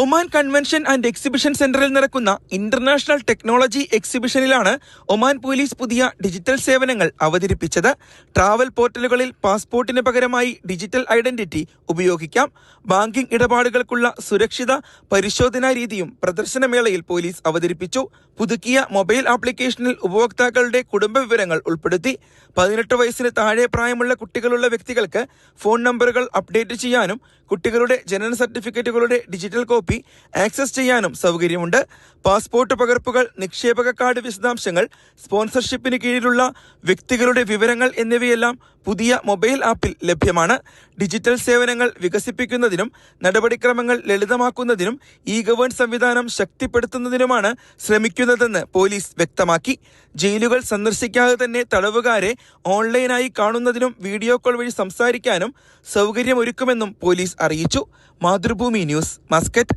Oman convention and exhibition സെന്ററിൽ നടക്കുന്ന international technology എക്സിബിഷനിലാണ് ഒമാൻ പോലീസ് പുതിയ ഡിജിറ്റൽ സേവനങ്ങൾ അവതരിപ്പിച്ചത്. ട്രാവൽ പോർട്ടലുകളിൽ പാസ്പോർട്ടിന് പകരമായി ഡിജിറ്റൽ ഐഡന്റിറ്റി ഉപയോഗിക്കാം. ബാങ്കിംഗ് ഇടപാടുകൾക്കുള്ള സുരക്ഷിത പരിശോധനാ രീതിയും പ്രദർശനമേളയിൽ പോലീസ് അവതരിപ്പിച്ചു. പുതുക്കിയ മൊബൈൽ ആപ്ലിക്കേഷനിൽ ഉപഭോക്താക്കളുടെ കുടുംബ വിവരങ്ങൾ ഉൾപ്പെടുത്തി. പതിനെട്ട് വയസ്സിന് താഴെ പ്രായമുള്ള കുട്ടികളുള്ള വ്യക്തികൾക്ക് ഫോൺ നമ്പറുകൾ അപ്ഡേറ്റ് ചെയ്യാനും കുട്ടികളുടെ ജനന സർട്ടിഫിക്കറ്റുകളുടെ ഡിജിറ്റൽ കോപ്പി ആക്സസ് ചെയ്യാനും സൗകര്യമുണ്ട്. പാസ്പോർട്ട് പകർപ്പുകൾ നിക്ഷേപക കാർഡ് വിശദാംശങ്ങൾ സ്പോൺസർഷിപ്പിന് കീഴിലുള്ള വ്യക്തികളുടെ വിവരങ്ങൾ എന്നിവയെല്ലാം പുതിയ മൊബൈൽ ആപ്പിൽ ലഭ്യമാണ്. ഡിജിറ്റൽ സേവനങ്ങൾ വികസിപ്പിക്കുന്നതിനും നടപടിക്രമങ്ങൾ ലളിതമാക്കുന്നതിനും ഇ ഗവേൺ സംവിധാനം ശക്തിപ്പെടുത്തുന്നതിനുമാണ് ശ്രമിക്കുന്നതെന്ന് പോലീസ് വ്യക്തമാക്കി. ജയിലുകൾ സന്ദർശിക്കാതെ തന്നെ തടവുകാരെ ഓൺലൈനായി കാണുന്നതിനും വീഡിയോ കോൾ വഴി സംസാരിക്കാനും സൗകര്യമൊരുക്കുമെന്നും പോലീസ് അറിയിച്ചു. Mathrubhumi news Muscat